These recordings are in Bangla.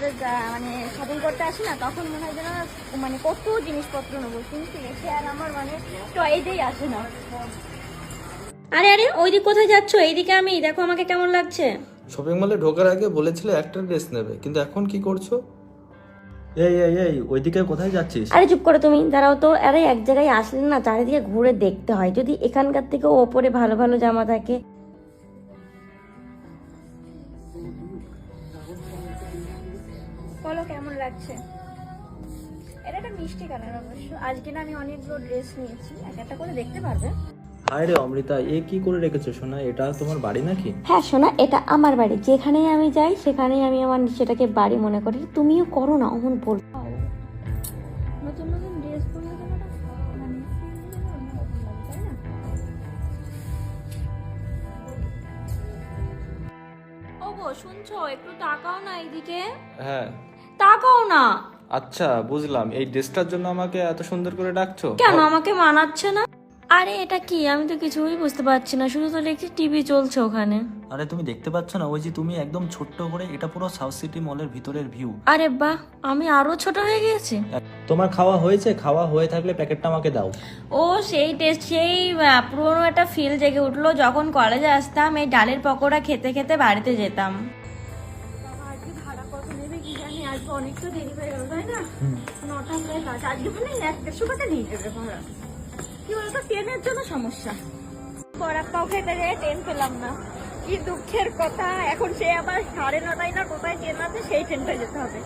যা- মানে শপিং করতে আসি না তখন মনে হয় যেন মানে কত জিনিসপত্র নেব। কিন্তু এসে আর আমার মানে টয়েতেই আসে না। আরে আরে ওইদিক কোথায় যাচ্ছ? এইদিকে আমি দেখো আমাকে কেমন লাগছে। শপিং মলে ঢোকার আগে বলেছিলে একটা ড্রেস নেবে কিন্তু এখন কি করছ? এই এই এই ওইদিকে কোথায় যাচ্ছিস? আরে চুপ করে তুমি দাঁড়াও তো। আরে এক জায়গায় আসলে না চারিদিকে ঘুরে দেখতে হয়। যদি এখানকার থেকে ওপরে ভালো ভালো জামা থাকে বলো কেমন লাগছে? এটা একটা মিষ্টি কালার অবশ্য। আজকে না আমি অনেকগুলো ড্রেস নিয়েছি এক একটা করে দেখতে পারবে। হায় রে অমৃতা এ কি করে রেখেছো শোনা এটা তোমার বাড়ি নাকি? হ্যাঁ শোনা এটা আমার বাড়ি। যেখানেই আমি যাই সেখানেই আমি আমার সেটাকে বাড়ি মনে করি। তুমিও করো না অমন বল। নতুন নতুন ড্রেস মানে অন্যরকম লাগে, তাই না? ও গো শুনছো? একটু তাকাও না এইদিকে। হ্যাঁ। তাকাও না। আচ্ছা বুঝলাম। এই ড্রেসটার জন্য আমাকে এত সুন্দর করে ডাকছো। কেন আমাকে মানাচ্ছে না? আরে এটা কি? আমি তো কিছুই বুঝতে পারছি না। শুধু তো দেখছি টিভি চলছে ওখানে। আরে তুমি দেখতে পাচ্ছ না? ওই যে তুমি একদম ছোট্ট করে এটা পুরো সাউথ সিটি মলের ভিতরের ভিউ। আরে বাহ আমি আরও ছোট হয়ে গেছি তোমার খাওয়া হয়েছে? খাওয়া হয়ে থাকলে প্যাকেটটা আমাকে দাও। ও সেই টেস্ট সেই আহ, পুরোনো একটা ফিল জেগে উঠল। যখন কলেজে আসতাম এই ডালের পকোড়া খেতে খেতে বাড়িতে যেতাম। দেরি হয়ে গেল তাই না? নটা প্রায় কাজ আজকে মানে এক দেড়শো টাকা নিয়ে ভাড়া। কি বলতো ট্রেনের জন্য সমস্যা। বরাপ্পাও খেতে যেয়ে ট্রেন পেলাম না। কি দুঃখের কথা এখন সে আবার সাড়ে নটায় না কোথায় ট্রেন আছে সেই ট্রেনটা যেতে হবে।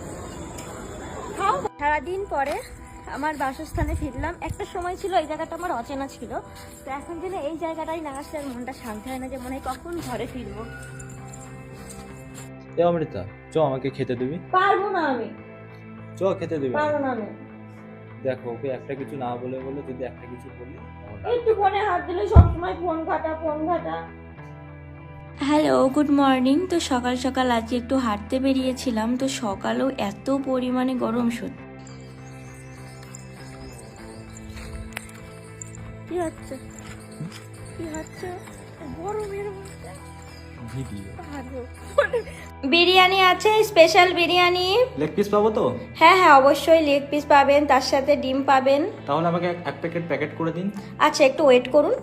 খাও। সারাদিন পরে আমার বাসস্থানে ফিরলাম। একটা সময় ছিল এই জায়গাটা আমার অচেনা ছিল। তো এখন যেন এই জায়গাটাই না আসলে মনটা শান্তি হয় না যে মনে হয় কখন ঘরে ফিরবো। এ অমৃতা চ আমাকে খেতে দিবি। পারব না আমি। চ খেতে দিবি। পারব না আমি। দেখো ওকে একটা কিছু না বলে বলে যদি একটা কিছু বলি একটু ফোনে হাত দিলে সবসময় ফোন ঘাটা ফোন ঘাটা। হ্যালো গুড মর্নিং তো সকাল সকাল আজকে একটু হাঁটতে বেরিয়েছিলাম তো সকালেও এত পরিমাণে গরম সত্যি কি হচ্ছে? কি হচ্ছে? গরমের মধ্যে। ভিডিও। বিরিয়ানি আছে স্পেশাল বিরিয়ানি। লেগ পিস পাবো তো? হ্যাঁ হ্যাঁ অবশ্যই লেগ পিস পাবেন তার সাথে ডিম পাবেন। তাহলে আমাকে এক- এক প্যাকেট প্যাকেট করে দিন। আচ্ছা একটু ওয়েট করুন।